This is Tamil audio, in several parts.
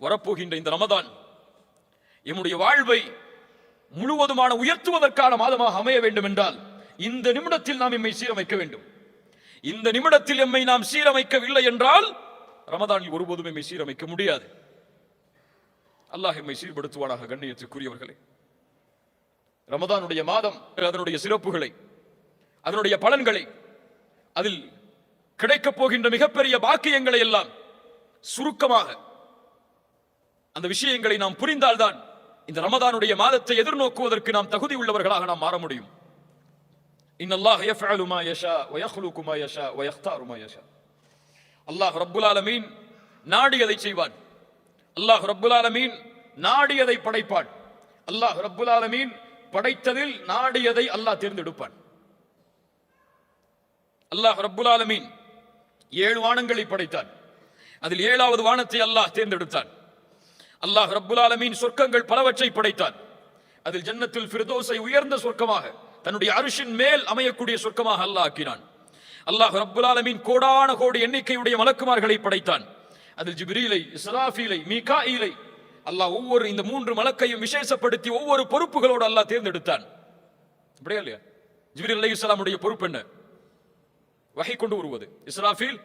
வரப்போகின்ற இந்த ரமதான் எம்முடைய வாழ்வை முழுவதுமான உயர்த்துவதற்கான மாதமாக அமைய வேண்டும் என்றால் இந்த நிமிடத்தில் நாம் எம்மை சீரமைக்க வேண்டும். இந்த நிமிடத்தில் எம்மை நாம் சீரமைக்கவில்லை என்றால் ரமதானில் ஒருபோதும் எம்மை சீரமைக்க முடியாது. அல்லாஹ் எம்மை சீர்படுத்துவானாக கண்ணியத்துக்குரியவர்களே. ரமதானுடைய மாதம் அதனுடைய சிறப்புகளை அதனுடைய பலன்களை அதில் கிடைக்கப் போகின்ற மிகப்பெரிய பாக்கியங்களை எல்லாம் சுருக்கமாக அந்த விஷயங்களை நாம் புரிந்தால்தான் இந்த ரமதானுடைய மாதத்தை எதிர்நோக்குவதற்கு நாம் தகுதி உள்ளவர்களாக நாம் மாற முடியும். இன்னல்லாஹ் யஃபஅலு மா யஷா வ மா யஷா வ யக்தாரு மா யஷா. அல்லாஹ் ரப்புல் ஆலமீன் நாடியதை செய்வான். அல்லாஹ் ரப்புல் ஆலமீன் நாடியதை படைப்பான். அல்லாஹ் ரப்புல் ஆலமீன் படைத்ததில் நாடியதை அல்லாஹ் தேர்ந்தெடுப்பான். அல்லாஹ் ரப்புல் ஆலமீன் ஏழு வானங்களை படைத்தான். அதில் ஏழாவது வானத்தை அல்லாஹ் தேர்ந்தெடுத்தான். அல்லாஹ் ரப்புல் ஆலமீன் சொர்க்கங்கள் பலவற்றை படைத்தான். அதில் ஜன்னத்தில் ஃபிர்தோஸை உயர்ந்த சொர்க்கமாக தன்னுடைய அரிசின் மேல் அமையக்கூடிய சொர்க்கமாக அல்லாஹ் ஆக்கினான். அல்லாஹ் ரப்புல் ஆலமீன் கோடான கோடி எண்ணிக்கையுடைய மலக்குமார்களை படைத்தான். அதில் ஜிப்ரீலை இஸ்ராஃபீலை மீகாயிலை அல்லாஹ் ஒவ்வொரு இந்த மூன்று மலக்கையும் விசேஷப்படுத்தி ஒவ்வொரு பொறுப்புகளோடு அல்லாஹ் தேர்ந்தெடுத்தான். அப்படியா இல்லையா? ஜிப்ரீல் இஸ்லாமுடைய பொறுப்பு என்ன? வகை கொண்டு வருவது இஸ்ராஃபீல்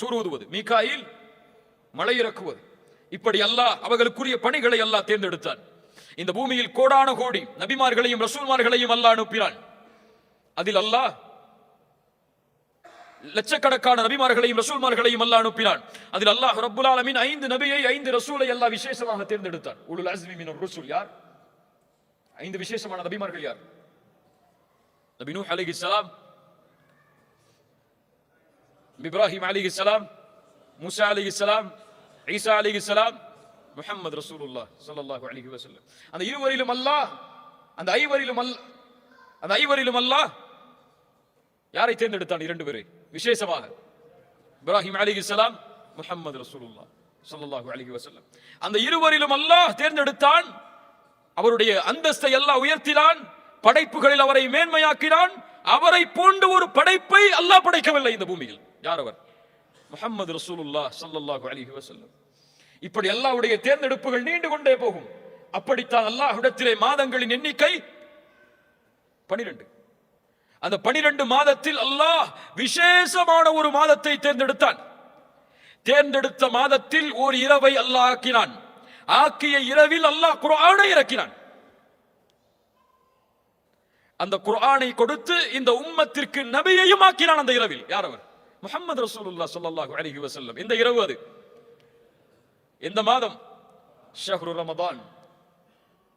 சூறுவதுவது மீகாயில் மலை இறக்குவது. இப்படி அல்லாஹ் அவர்களுக்குரிய பணிகளை அல்லாஹ் தேர்ந்தெடுத்தான். இந்த பூமியில் கோடான கோடி நபிமார்களையும் ரசூல்மார்களையும் அல்லாஹ் அனுப்பினான். அதில் அல்லாஹ் லட்சக்கணக்கான நபிமார்களையும் ரசூல்மார்களையும் அல்லாஹ் அனுப்பினான். அதில் அல்லாஹ் ரப்புல் ஆலமின் ஐந்து நபியை ஐந்து ரசூலை அல்லாஹ் விசேஷமாக தேர்ந்தெடுத்தான். உலுல் அஸ்மி மின் ரசூல் யார்? ஐந்து விசேஷமான நபிமார்கள் யார்? நபி நூஹ் அலைஹிஸ்ஸலாம் இப்ராஹிம் அலிஹிஸ்ஸலாம் மூசா அலிஹிஸ்ஸலாம் ஈசா அலிஹிஸ்ஸலாம் முஹம்மது ரசூலுல்லாஹ் ஸல்லல்லாஹு அலைஹி வஸல்லம். அந்த இருவரிலும் அல்லாஹ் அந்த ஐவரிலும் அல் அந்த ஐவரிலும் அல்லாஹ் யாரை தேர்ந்தெடுத்தான் இரண்டு பேரை? விசேஷமாக. இப்ராஹிம் அலிஹிஸ்ஸலாம் முஹம்மது ரசூலுல்லாஹ் ஸல்லல்லாஹு அலைஹி வஸல்லம். அந்த இருவரிலும் அல்லாஹ் தேர்ந்தெடுத்தான் அவருடைய அந்தஸ்தை எல்லாம் உயர்த்தினான் படைப்புகளில் அவரை மேன்மையாக்கினான் அவரை போன்ற ஒரு படைப்பை அல்லாஹ் படைக்கவில்லை இந்த பூமியில். யார் அவர்? முஹம்மது ரசூலுல்லாஹ் ஸல்லல்லாஹு அலிஹி வசல்லம் இப்படி அல்லாஹ்வுடைய தேர்ந்தெடுப்புகள் நீண்டு கொண்டே போகும். அப்படித்தான் அல்லாஹ்விடத்திலே மாதங்களின் எண்ணிக்கை பனிரெண்டு. அந்த பனிரெண்டு மாதத்தில் அல்லாஹ் விசேஷமான ஒரு மாதத்தை தேர்ந்தெடுத்தான். தேர்ந்தெடுத்த மாதத்தில் ஒரு இரவை அல்லாஹ் ஆக்கினான். ஆக்கிய இரவில் அல்லாஹ் குரானை இறக்கினான். அந்த குர்ஆனை கொடுத்து இந்த உம்மத்திற்கு நபியையும் ஆக்கினான் அந்த இரவில். யார் அவர்? முஹம்மது ரசூலுல்லாஹ் ஸல்லல்லாஹு அலைஹி வஸல்லம். இந்த இரவு அது. எந்த மாதம் ஷஹ்ரு ரமதான்.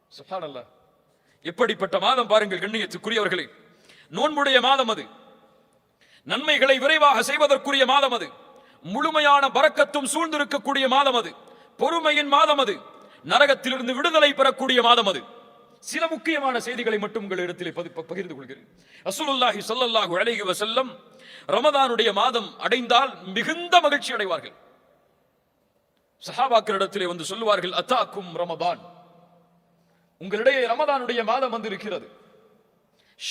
சுப்ஹானல்லாஹ் எப்படிப்பட்ட மாதம் பாருங்கள் கண்ணியத்துக்குரியவர்களே. நோன்புடைய மாதம் அது. நன்மைகளை விரைவாக செய்வதற்குரிய மாதம் அது. முழுமையான பறக்கத்தும் சூழ்ந்திருக்கக்கூடிய மாதம் அது. பொறுமையின் மாதம் அது. நரகத்திலிருந்து விடுதலை பெறக்கூடிய மாதம் அது. சில முக்கியமான செய்திகளை மட்டும் உங்கள் இடத்திலே ப- பகிர்ந்து கொள்கிறேன். அசுலுல்லாஹி ஸல்லல்லாஹு அழகி வசல்லம் ரமதானுடைய மாதம் அடைந்தால் மிகுந்த மகிழ்ச்சி அடைவார்கள். சஹாபாக்களிடத்திலே வந்து சொல்லுவார்கள் அத்தாக்கும் ரமதான். உங்களிடையே ரமதானுடைய மாதம் வந்திருக்கிறது.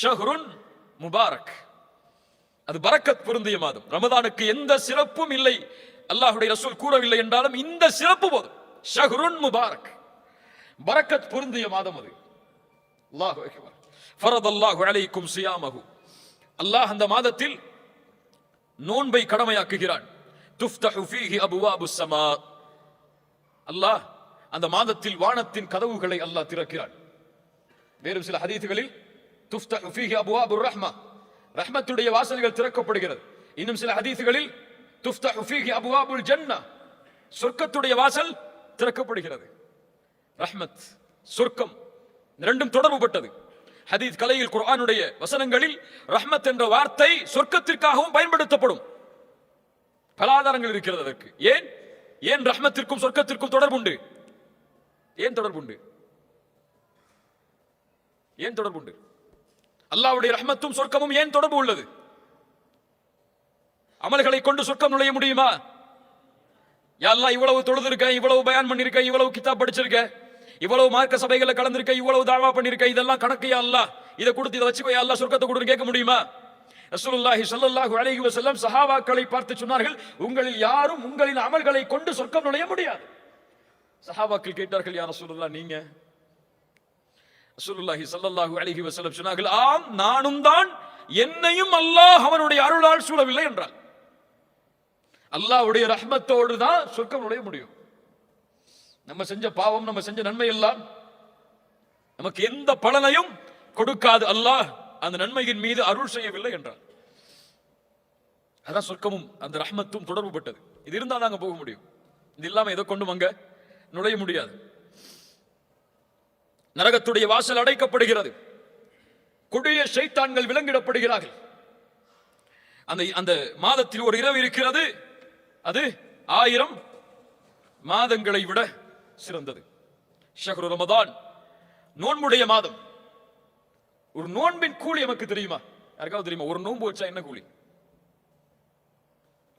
ஷஹ்ருன் முபாரக். அது பரக்கத் பொருந்திய மாதம். ரமதானுக்கு எந்த சிறப்பும் இல்லை. அல்லாஹுடைய ரசூல் கூறவில்லை என்றாலும் இந்த சிறப்பு போதும். ஷஹ்ருன் முபாரக். பரக்கத் பொருந்திய மாதம் அது. அல்லாஹ் அக்பர். ஃபரதல்லாஹு அலைக்கும் சியாமஹு. அல்லாஹ் அந்த மாதத்தில் நோன்பை கடமையாக்குகிறான். துஃப்தஹு ஃபீஹி அபுவாபு சமா. அல்லாஹ் அந்த மாதத்தில் வானத்தின் கதவுகளை அல்லாஹ் திறக்கிறான். வேறு சில ஹதீத்துகளில் ரஹ்மா ரஹ்மத்துடைய வாசல்கள் திறக்கப்படுகிறது. இன்னும் சில ஹதீதுகளில் அபுவாபுல் ஜன்னா சொர்க்கத்துடைய வாசல் திறக்கப்படுகிறது. ரஹ்மத் சொர்க்கம் ரெண்டும் தொடர்புபட்டது. ஹதீத் கலையில் குர்ஆனுடைய வசனங்களில் ரஹ்மத் என்ற வார்த்தை சொர்க்கத்திற்காகவும் பயன்படுத்தப்படும். பல ஆதாரங்கள் இருக்கிறது அதற்கு. ஏன்? ஏன் ரஹ்மத்திற்கும் சொர்க்கத்திற்கும் தொடர்புண்டு? ஏன் தொடர்புண்டு? ஏன் தொடர்புண்டு? அல்லாவுடைய ரஹ்மத்தும் சொர்க்கமும் ஏன் தொடர்பு உள்ளது? அமல்களை கொண்டு சொர்க்கம் நுழைய முடியுமா? யாரெல்லாம் இவ்வளவு தொழுதுருக்கேன் இவ்வளவு பயன் பண்ணியிருக்கேன் இவ்வளவு கித்தாப் படிச்சிருக்கேன் இவ்வளவு மார்க்க சபைகளை கலந்திருக்கேன் இவ்வளவு தாவா பண்ணியிருக்கேன் இதெல்லாம் கணக்கு யா இதை கொடுத்து இதை வச்சுக்கோ யா சொர்க்கத்தை கொடுன்னு கேட்க முடியுமா? ரசூலுல்லாஹி ஸல்லல்லாஹு அலைஹி வஸல்லம் சஹாபாக்களை பார்த்து சொன்னார்கள் உங்களில் யாரும் உங்களின் அமல்களை கொண்டு சொர்க்கம் நுழைய முடியாது. சஹாபாக்கள் கேட்டார்கள் யார் ரசூலுல்லா நீங்க? ரசூலுல்லாஹி ஸல்லல்லாஹு அலைஹி வஸல்லம் சொன்னார்கள் ஆம் நானும் தான் என்னையும் அல்லாஹ் அவனுடைய அருளால் சூழவில்லை என்றார். அல்லாஹ்வுடைய ரஹ்மத்தோடு தான் சொர்க்கம் நுழைய முடியும். நம்ம செஞ்ச பாவம் நம்ம செஞ்ச நன்மை எல்லாம் நமக்கு எந்த பலனையும் கொடுக்காது அல்லாஹ். அந்த நன்மையின் மீது அருள் செய்யவில்லை என்றார். அதான் சொர்க்கமும் அந்த ரஹ்மத்தும் தொடர்பு பட்டது இது இருந்தா தாங்க போக முடியும். இது இல்லாம எதை கொண்டு அங்கே நுழைய முடியாது. நரகத்துடைய வாசல் அடைக்கப்படுகிறது. கொடிய ஷைத்தான்கள் விலங்கிடப்படுகிறார்கள். அந்த அந்த மாதத்தில் ஒரு இரவு இருக்கிறது. அது ஆயிரம் மாதங்களை விட சிறந்தது. ஷஹ்ரு ரமதான் நோன்புடைய மாதம். ஒரு நோன்பின் கூலி நமக்கு தெரியுமா யாருக்காவது தெரியுமா ஒரு நோன்பு வச்சா என்ன கூலி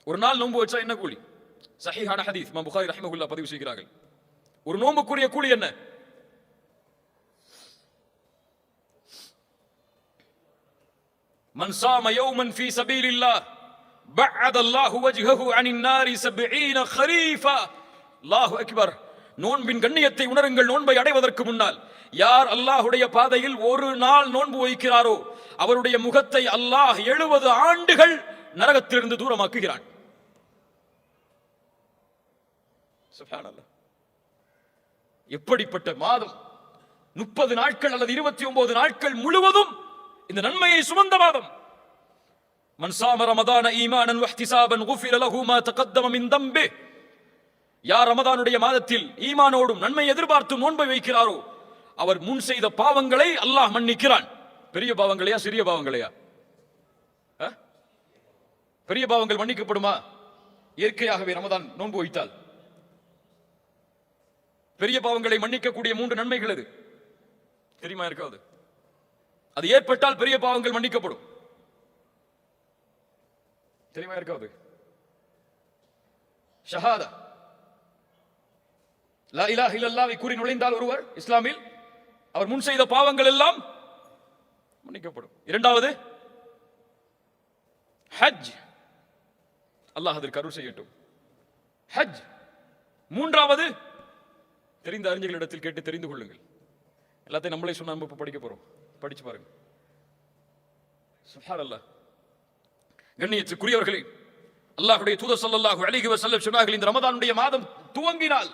ஒரு நாள் நோன்பு வச்சா என்ன கூலி சஹீஹான ஹதீஸ் இமாம் புகாரி ரஹ்மஹுல்லா பதிவு செய்கிறார்கள் ஒரு நோன்புக்குரிய கூலி என்ன من صام يوما في سبيل الله بعد الله وجهه عن النار سبعين خريفا الله أكبر நோன்பின் கண்ணியத்தை உணருங்கள் நோன்பை அடைவதற்கு முன்னால் யார் அல்லாஹுடைய பாதையில் ஒரு நாள் நோன்பு வைக்கிறாரோ அவருடைய முகத்தை அல்லாஹ் எழுபது ஆண்டுகள் நரகத்திலிருந்து தூரமாக்குகிறான். எப்படிப்பட்ட மாதம்? முப்பது நாட்கள் அல்லது இருபத்தி ஒன்பது நாட்கள் முழுவதும் இந்த நன்மையை சுமந்த மாதம். மன் சாம ரமதான ஈமானன் வஹ்திசாபன் குஃபிர லஹு யார் ரமதானுடைய மாதத்தில் ஈமானோடும் நன்மை எதிர்பார்த்து நோன்பை வைக்கிறாரோ அவர் முன் செய்த பாவங்களை அல்லாஹ் மன்னிக்கிறான். பெரிய பாவங்களையா சிறிய பாவங்களையா? பெரிய பாவங்கள் மன்னிக்கப்படுமா? இயற்கையாகவே ரமதான் நோன்பு வைத்தால். பெரிய பாவங்களை மன்னிக்கக்கூடிய மூன்று நன்மைகள் அது தெரியுமா இருக்காது? அது ஏற்பட்டால் பெரிய பாவங்கள் மன்னிக்கப்படும். தெரியுமா இருக்காது? ஷஹாதா. லா இலாஹ இல்லல்லாஹ்வை கூறி நுழைந்தால் ஒருவர் இஸ்லாமில் அவர் முன் செய்த பாவங்கள் எல்லாம் மன்னிக்கப்படும். இரண்டாவது ஹஜ். அல்லாஹ் அதற்கு அருள் செய்யட்டும். ஹஜ். மூன்றாவது தெரிந்த அறிஞர்களிடத்தில் கேட்டு தெரிந்து கொள்ளுங்கள். எல்லாத்தையும் நம்மளே சொன்ன நம்ம படிக்க போறோம். படிச்சு பாருங்க. சுப்ஹானல்லாஹ் கண்ணியத்துக்குரியவர்களே அல்லாஹுடைய தூதர் சல்லாஹு அலைஹி வஸல்லம் சொன்னார்கள் இந்த ரமதானுடைய மாதம் துவங்கினால்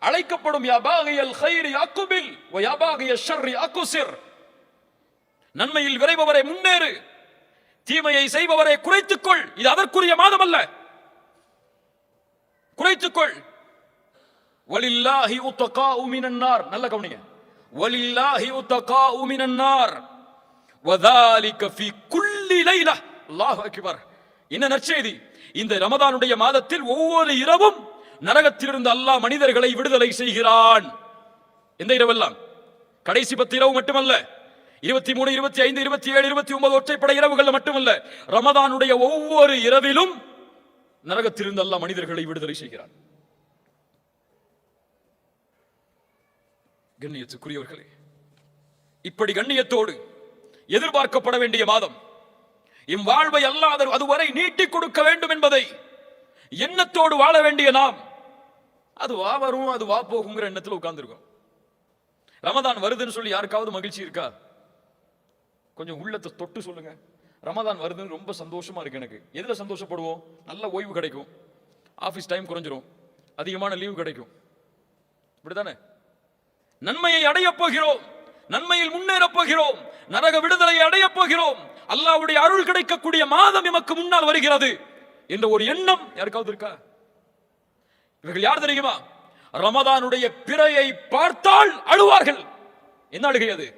அழைக்கப்படும் யா ஹைரி கைரி அக்குபில் வ யா பாகிய ஷர்ரி அக்குசிர். நன்மையில் விரைபவரை முன்னேறு தீமையை செய்பவரை குறைத்துக்கொள். இது அதற்குரிய மாதம் அல்ல குறைத்துக்கொள். வலில்லாஹி உத்தகாஉ மினன் நார். நல்ல கவனிங்க. வலில்லாஹி உத்தகாஉ மினன் நார். வதாலிக ஃபீ குல்லி லைலா அல்லாஹு அக்பர். என்ன நற்செய்தி? இந்த ரமதானுடைய மாதத்தில் ஒவ்வொரு இரவும் நரகத்திலிருந்து அல்லாஹ் மனிதர்களை விடுதலை செய்கிறான். எந்த இரவெல்லாம் கடைசி பத்து இரவு மட்டுமல்ல. இருபத்தி மூணு இருபத்தி ஐந்து இருபத்தி ஏழு இருபத்தி ஒன்பது ஒற்றைப்படை இரவுகள் மட்டுமல்ல. ரமதானுடைய ஒவ்வொரு இரவிலும் நரகத்திலிருந்து அல்லாஹ் மனிதர்களை விடுதலை செய்கிறான். கண்ணியத்துக்குரியவர்களே இப்படி கண்ணியத்தோடு எதிர்பார்க்கப்பட வேண்டிய மாதம் எம் வாழ்வை அல்லாத அதுவரை நீட்டிக் கொடுக்க வேண்டும் என்பதை எண்ணத்தோடு வாழ வேண்டிய நாம் அது வா வரும் அது வா போகுங்கிற எண்ணத்தில் உட்காந்துருக்கும் ரமதான் வருதுன்னு சொல்லி யாருக்காவது மகிழ்ச்சி இருக்கா? கொஞ்சம் உள்ளத்தை தொட்டு சொல்லுங்க. ரமதான் வருதுன்னு ரொம்ப சந்தோஷமா இருக்கு எனக்கு. எதில் சந்தோஷப்படுவோம்? நல்ல ஓய்வு கிடைக்கும். ஆஃபீஸ் டைம் குறைஞ்சிரும். அதிகமான லீவு கிடைக்கும். இப்படிதானே நன்மையை அடையப் போகிறோம். நன்மையில் முன்னேறப் போகிறோம். நரக விடுதலையை அடையப் போகிறோம். அல்லாவுடைய அருள் கிடைக்கக்கூடிய மாதம் எமக்கு முன்னால் வருகிறது என்ற ஒரு எண்ணம் யாருக்காவது இருக்கா? இவர்கள் யார் தெரியுமா? ரமதானுடைய பிறையை பார்த்தால் அழுவார்கள். என்ன அழுகை அது?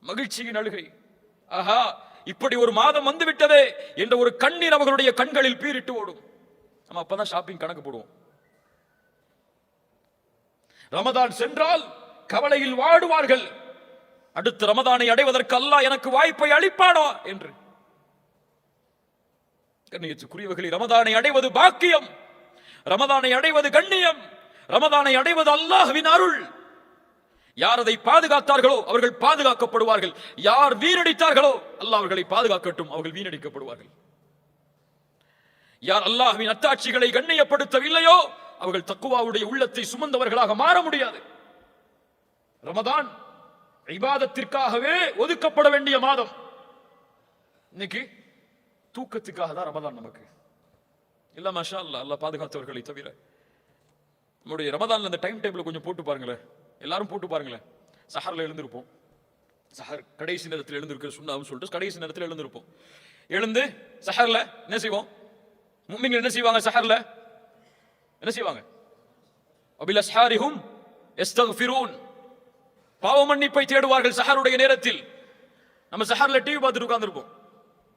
மகிழ்ச்சியின் அழுகை. ஆஹா இப்படி ஒரு மாதம் வந்து விட்டதே என்ற ஒரு கண்ணீர் அவர்களுடைய கண்களில் பீரிட்டு ஓடும். நம்ம அப்பதான் ஷாப்பிங் கணக்கு போடுவோம். ரமதான் சென்றால் கவலையில் வாடுவார்கள். அடுத்த ரமதானை அடைவதற்கு அல்லாஹ் எனக்கு வாய்ப்பை அளிப்பானா என்று. கண்ணியத்துக்குரியவர்களை ரமதானை அடைவது பாக்கியம். ரமதானை அடைவது கண்ணியம். ரமதானை அடைவது அல்லாஹ்வின் அருள். யார் அதை பாதுகாத்தார்களோ அவர்கள் பாதுகாக்கப்படுவார்கள். யார் வீணடித்தார்களோ அல்லாஹ் அவர்களை பாதுகாக்கட்டும் அவர்கள் வீணடிக்கப்படுவார்கள். யார் அல்லாஹ்வின் அத்தாட்சிகளை கண்ணியப்படுத்தவில்லையோ அவர்கள் தக்குவாவுடைய உள்ளத்தை சுமந்தவர்களாக மாற முடியாது. ரமதான் இபாதத்திற்காகவே ஒதுக்கப்பட வேண்டிய மாதம். இன்னைக்கு தூக்கத்துக்காக தான் ரமதான் நமக்கு இல்லை மஷா அல்லா அல்லாஹ் பாதுகாத்தவர்களை தவிர. நம்முடைய ரமதானில் அந்த டைம் டேபிள் கொஞ்சம் போட்டு பாருங்களேன். எல்லாரும் போட்டு பாருங்களேன். சஹர்ல எழுந்திருப்போம். சஹர் கடைசி நேரத்தில் எழுந்திருக்கிற சுண்ணாவும் சொல்லிட்டு கடைசி நேரத்தில் எழுந்திருப்போம். எழுந்து சஹரில் என்ன செய்வோம்? மும்மிங்க என்ன செய்வாங்க சஹரில்? என்ன செய்வாங்க? அபில் அஸ்ஹாரிஹும் எஸ்தக்ஃபிரூன் பாவ மன்னிப்பை தேடுவார்கள் சஹருடைய நேரத்தில். நம்ம சஹரில் டிவி பார்த்துட்டு உட்காந்துருப்போம்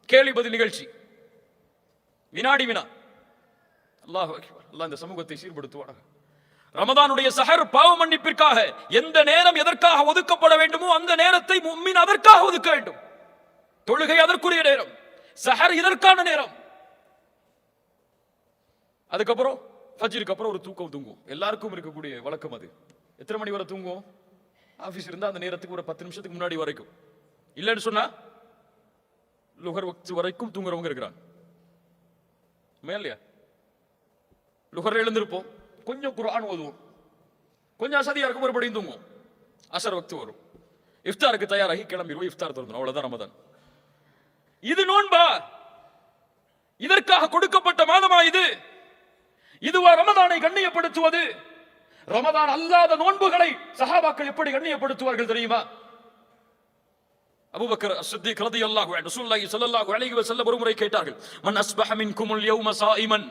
கேள்வி பதில் நிகழ்ச்சி. வினாடி வினா. அல்லாஹ் அல்லாஹ் இந்த சமூகத்தை சீர்படுத்துவானாக ரமதானுடைய சஹர் பாவ மன்னிப்பிற்காக எந்த நேரம் எதற்காக ஒதுக்கப்பட வேண்டுமோ அந்த நேரத்தை மும்மின் அதற்காக ஒதுக்க வேண்டும். தொழுகை அதற்குரிய நேரம் சஹர் இதற்கான நேரம். அதுக்கப்புறம் ஃபஜ்ருக்கு அப்புறம் ஒரு தூக்கம் தூங்கும் எல்லாருக்கும் இருக்கக்கூடிய வழக்கம் அது. எத்தனை மணி வரை தூங்கும் ஆபீஸ் இருந்தா அந்த நேரத்துக்கு ஒரு பத்து நிமிஷத்துக்கு முன்னாடி வரைக்கும். இல்லைன்னு சொன்னா லுகர் வக்து வரைக்கும் தூங்குறவங்க இருக்கிறாங்க. உண்மையா இல்லையா? லுகர் எழுந்திருப்போம். கொஞ்சம் குரான் ஓதுவோம். கொஞ்சம் அசதியாக இருக்கும் மறுபடியும் தூங்குவோம். அசர் வக்து வரும். இஃப்தாருக்கு தயாராகி கிளம்பிடுவோம். இஃப்தார் திறந்துடும். அவ்வளோதான் ரமதான். இது நோன்பா? இதற்காக கொடுக்கப்பட்ட மாதமா இது? இதுவா ரமதானை கண்ணியப்படுத்துவது? ரமதான் அல்லாத நோன்புகளை சஹாபாக்கள் எப்படி கண்ணியப்படுத்துவார்கள் தெரியுமா? அபுபக்கர் சித்திக் ரலியல்லாஹு அல்லாஹ் ரசூலுல்லாஹி ஸல்லல்லாஹு அலைஹி வஸல்லம் ஒருமுறை கேட்டார்கள் மன் அஸ்பஹ மின்குமுல் யௌம சாயிமன்?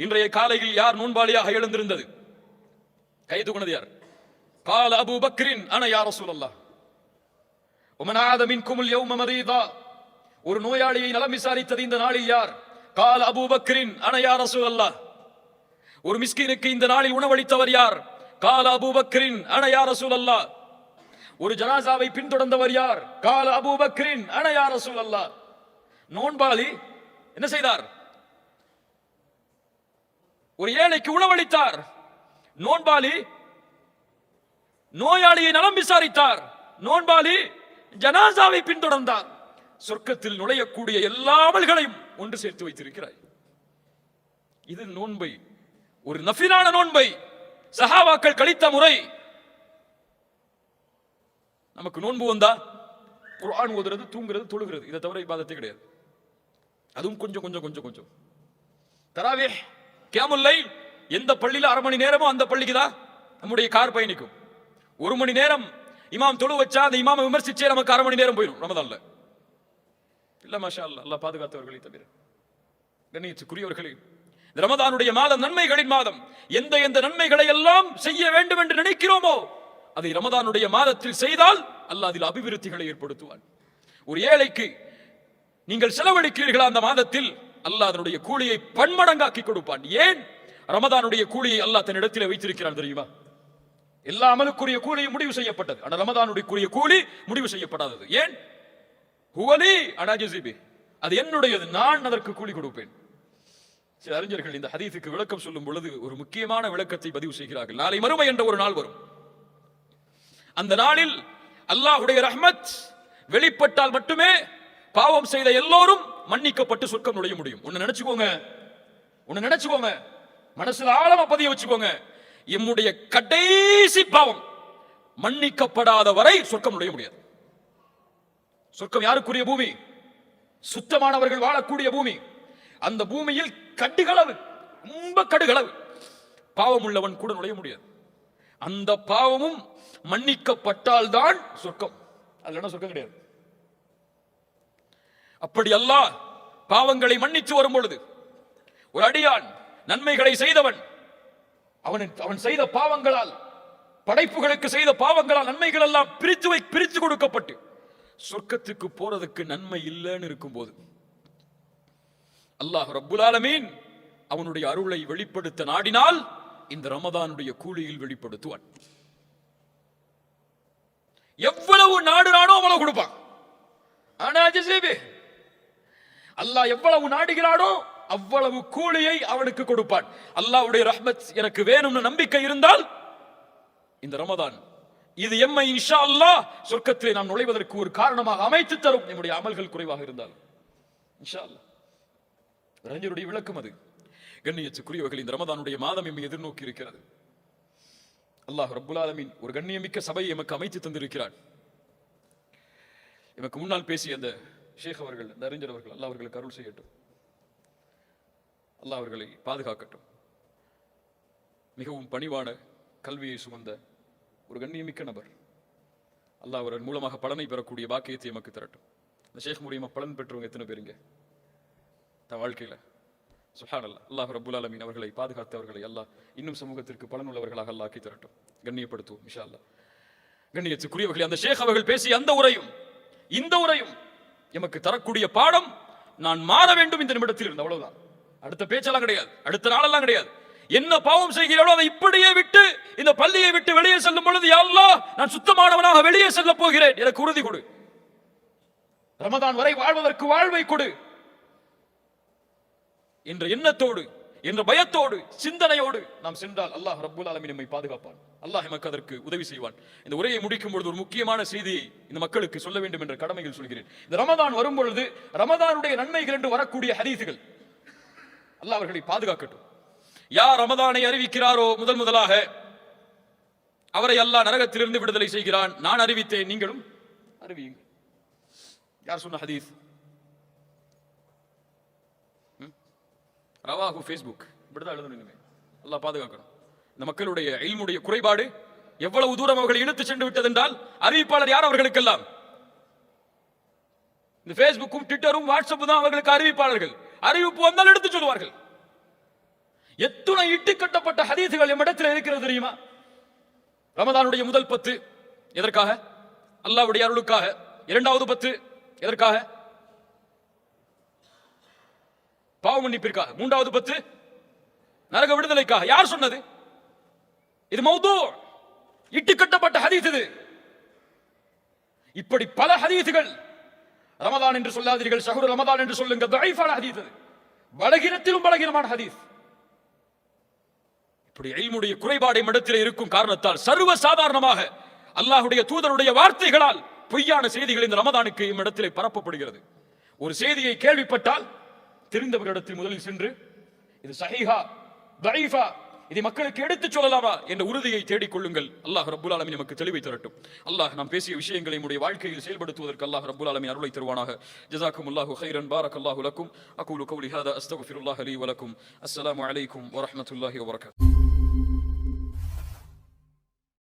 இன்றைய காலையில் யார் நோன்பாளியாக எழுந்திருந்தது? கை தூக்குனது யார்? கால அபு பக்ரின் ஆனா யார் சூழல்லா உமனாதமின் குமுல் யௌம ஒரு நோயாளியை நலம் விசாரித்தது இந்த நாளில் யார்? கால அபு பக்ரின் ஆனா யார் சூழல்லா ஒரு மிஸ்கினுக்கு இந்த நாளில் உணவளித்தவர் யார்? கால அபு பக்ரின் ஆனா யார் சூழல்லா ஒரு ஜனாசாவை பின்தொடர்ந்தவர் யார்? கால அபு பக்ரின் ஆனா யார் சூழல்லா நோன்பாளி என்ன செய்தார்? ஒரு ஏழைக்கு உணவளித்தார். நோன்பாளி நோயாளியை நலம் விசாரித்தார். நோன்பாளி ஜனாசாவை பின்தொடர்ந்தார். சொர்க்கத்தில் நுழையக்கூடிய எல்லா அமல்களையும் ஒன்று சேர்த்து வைத்திருக்கிறாய். இது நோன்பை ஒரு நஃபிலான நோன்பை. சஹாபாக்கள் கழித்த முறை. நமக்கு நோன்பு வந்தா குரான் ஓதுறது தூங்குறது தொழுகிறது. இதை தவிர பாதத்தை கிடையாது. அதுவும் கொஞ்சம் கொஞ்சம் கொஞ்சம் கொஞ்சம். தராவே கேமுல்லை எந்த பள்ளியில் அரை மணி நேரமோ அந்த பள்ளிக்கு தான் நம்முடைய கார் பயணிக்கும். ஒரு மணி நேரம் இமாம் தொழு வச்சா அந்த இமாமை விமர்சிச்சே நமக்கு அரை மணி நேரம் போயிடும் ரமதான்ல. இல்ல மாஷா அல்லாஹ் அல்லா பாதுகாத்தவர்களை தவிர. கண்ணியத்துக்குரியவர்களே ரமதானுடைய மாதம் நன்மைகளின் மாதம். எந்த எந்த நன்மைகளை எல்லாம் செய்ய வேண்டும் என்று நினைக்கிறோமோ அதை ரமதானுடைய மாதத்தில் செய்தால் அல்லாஹ் அதில் அபிவிருத்திகளை ஏற்படுத்துவான். ஒரு ஏழைக்கு நீங்கள் செலவழிக்கிறீர்களா அந்த மாதத்தில்? அல்லாஹ் அதனுடைய கூலியை பன்மடங்காக்கி கொடுப்பான். ஏன்? ரமதானுடைய கூலியை அல்லாஹ் தன் தன்னிடத்தில் வைத்திருக்கிறான் தெரியுமா? எல்லா அமலுக்குரிய கூலி முடிவு செய்யப்பட்டது. ஆனால் ரமதானுடைய கூலி முடிவு செய்யப்படாதது. ஏன்? ஹுவலி அனாஜிபி அது என்னுடையது. நான் அதற்கு கூலி கொடுப்பேன். சில அறிஞர்கள் இந்த ஹதீஸுக்கு விளக்கம் சொல்லும் பொழுது ஒரு முக்கியமான விளக்கத்தை பதிவு செய்கிறார்கள். நாளை மறுமை என்ற ஒரு நாள் வரும். அந்த நாளில் அல்லாஹுடைய ரஹ்மத் வெளிப்பட்டால் மட்டுமே பாவம் செய்த எல்லோரும் மன்னிக்கப்பட்டு சொர்க்கம் நுழைய முடியும். ஒன்னு நினைச்சுக்கோங்க. ஒன்னு நினைச்சுக்கோங்க. மனசுல ஆழமா பதிய வச்சுக்கோங்க. எம்முடைய கடைசி பாவம் மன்னிக்கப்படாத வரை சொர்க்கம் நுழைய முடியாது. சொர்க்கம் யாருக்குரிய பூமி? சுத்தமானவர்கள் வாழக்கூடிய பூமி. அந்த பூமியில் கடுகளவு ரொம்ப கடுகளவு. பாவம் உள்ளவன் கூட நுழைய முடியாது. அந்த பாவமும் மன்னிக்கப்பட்டால் தான் சொர்க்கம். அதுல சொர்க்கம் கிடையாது? அப்படி அல்லாஹ் பாவங்களை மன்னித்து வரும் பொழுது ஒரு அடியான் நன்மைகளை செய்தவன் அவன் அவன் செய்த பாவங்களால் படைப்புகளுக்கு செய்த பாவங்களால் நன்மைகள் எல்லாம் பிரித்து வை பிரித்து கொடுக்கப்பட்டு சொர்க்கத்துக்கு போறதுக்கு நன்மை இல்லைன்னு இருக்கும்போது அல்லாஹ் ரப்புல் அவனுடைய அருளை வெளிப்படுத்த நாடினால் இந்த ரமதானுடைய கூலியில் வெளிப்படுத்துவான். எவ்வளவு நாடுறானோ அவ்வளவு கொடுப்பான். ஆனா அஜிசேபி அல்லாஹ் எவ்வளவு நாடுகிறானோ அவ்வளவு கூலியை அவனுக்கு கொடுப்பான். அல்லாஹ்வுடைய ரஹ்மத் எனக்கு வேணும்னு நம்பிக்கை இருந்தால் இந்த ரமதான் இது எம்மை இன்ஷா அல்லாஹ் சொர்க்கத்திலே நாம் நுழைவதற்கு ஒரு காரணமாக அமைத்து தரும். நம்முடைய அமல்கள் குறைவாக இருந்தால் இன்ஷா அல்லாஹ். ரஞ்சருடைய விளக்கம் அது. கண்ணியத்துக்குரியவர்கள் இந்த ரமதானுடைய மாதம் எம்மை எதிர்நோக்கி இருக்கிறது. அல்லாஹ் ரப்புல் ஆலமின் ஒரு கண்ணியமிக்க சபையை எமக்கு அமைத்து தந்திருக்கிறான். எமக்கு முன்னால் பேசிய அந்த ஷேக் அவர்கள் இந்த அறிஞர் அவர்கள் அல்லாஹ் அவர்களுக்கு அருள் செய்யட்டும். அல்லாஹ் அவர்களை பாதுகாக்கட்டும். மிகவும் பணிவான கல்வியை சுமந்த ஒரு கண்ணியமிக்க நபர். அல்லாஹ் அவர்கள் மூலமாக பலனை பெறக்கூடிய பாக்கியத்தை எமக்கு தரட்டும். இந்த ஷேக் மூலியமாக பலன் பெற்றவங்க எத்தனை பேருங்க தன் வாழ்க்கையில. சுஹான் அல்லா அல்லாஹ் ரபுல் ஆலமீன் அவர்களை பாதுகாத்தவர்களை அல்லாஹ் இன்னும் சமூகத்திற்கு பலனுள்ளவர்களாக அல்லாஹ் ஆக்கி தரட்டும். கண்ணியப்படுத்துவோம் இன்ஷா அல்லாஹ். கண்ணியத்துக்குரியவர்களே அந்த ஷேக் அவர்கள் பேசிய அந்த உரையும் இந்த உரையும் எமக்கு தரக்கூடிய பாடம் நான் மாற வேண்டும் இந்த நிமிடத்தில் இருந்து அவ்வளவுதான். அடுத்த பேச்செல்லாம் கிடையாது. அடுத்த நாளெல்லாம் கிடையாது. என்ன பாவம் செய்கிறாரோ அதை இப்படியே விட்டு இந்த பள்ளியை விட்டு வெளியே செல்லும் பொழுது யா நான் சுத்தமானவனாக வெளியே செல்ல போகிறேன். எனக்கு உறுதி கொடு. ரமதான் வரை வாழ்வதற்கு வாழ்வை கொடு. என்ற எண்ணத்தோடு என்ற பயத்தோடு சிந்தனையோடு நாம் சென்றால் அல்லாஹ் ரப்புல் ஆலமீன் நம்மை பாதுகாப்பான். அல்லாஹ் எமக்கு அதற்கு உதவி செய்வான். இந்த உரையை முடிக்கும் பொழுது ஒரு முக்கியமான செய்தி இந்த மக்களுக்கு சொல்ல வேண்டும் என்ற கடமையில் சொல்கிறேன். இந்த ரமதான் வரும் பொழுது ரமதானுடைய நன்மைகள் என்று வரக்கூடிய ஹதீசுகள் அல்லாஹ் அவர்களை பாதுகாக்கட்டும். யார் ரமதானை அறிவிக்கிறாரோ முதல் முதலாக அவரை அல்லாஹ் நரகத்திலிருந்து விடுதலை செய்கிறான். நான் அறிவித்தேன் நீங்களும் அறிவியுங்கள். யார் சொன்ன ஹதீஸ்? ரவாஹு ஃபேஸ்புக் இப்படிதான் எழுதணும் இனிமே. அல்லாஹ் பாதுகாக்கணும். இந்த மக்களுடைய இல்முடைய குறைபாடு எவ்வளவு தூரம் அவர்களை இழுத்து சென்று விட்டது என்றால் அறிவிப்பாளர் யார் அவர்களுக்கெல்லாம்? இந்த ஃபேஸ்புக்கும் ட்விட்டரும் வாட்ஸ்அப் தான் அவர்களுக்கு அறிவிப்பாளர்கள். அறிவிப்பு வந்தால் எடுத்து சொல்லுவார்கள். எத்துணை இட்டு கட்டப்பட்ட ஹதீசுகள் எம்மிடத்தில் இருக்கிறது தெரியுமா? ரமதானுடைய முதல் பத்து எதற்காக? அல்லாஹ்வுடைய அருளுக்காக. இரண்டாவது பத்து எதற்காக? பாவ மன்னிப்பிற்காக. மூன்றாவது பத்து நரக விடுதலைக்காக. யார் சொன்னது? இது மௌது. இட்டு கட்டப்பட்ட ஹதீஸ் இது. இப்படி பல ஹதீசுகள். ரமதான் என்று சொல்லாதீர்கள் ஷஹுர் ரமதான் என்று சொல்லுங்க தகைஃபான ஹதீஸ் அது பலகீனத்திலும் பலகீனமான ஹதீஸ். இப்படி இல்முடைய குறைபாடை மடத்தில் இருக்கும் காரணத்தால் சர்வ சாதாரணமாக அல்லாஹ்வுடைய தூதருடைய வார்த்தைகளால் பொய்யான செய்திகள் இந்த ரமதானுக்கு இம்மிடத்தில் பரப்பப்படுகிறது. ஒரு செய்தியை கேள்விப்பட்டால் தெரிந்தவரிடத்தில் முதலில் சென்று இது சஹிஹா தஈஃபா இதை மக்களுக்கு எடுத்துச் சொல்லலாமா என்ற உறுதியை தேடிக்கொள்ளுங்கள் அல்லாஹ் ரபுல் ஆலமி நமக்கு தெளிவை தரட்டும். அல்லாஹ் நாம் பேசிய விஷயங்களை நம்முடைய வாழ்க்கையில் செயல்படுத்துவதற்கு அல்லாஹ் ரபுல் ஆலமி அருளை தருவானாக. ஜசாக்கும் அல்லாஹு ஹைரன் பாரக் அல்லாஹு லக்கும் அகூலு கௌலி ஹாதா அஸ்தகுஃபிருல்லாஹ் அலி வலக்கும் அஸ்ஸலாமு அலைக்கும் வரஹமத்துல்லாஹி வபரகாத்துஹு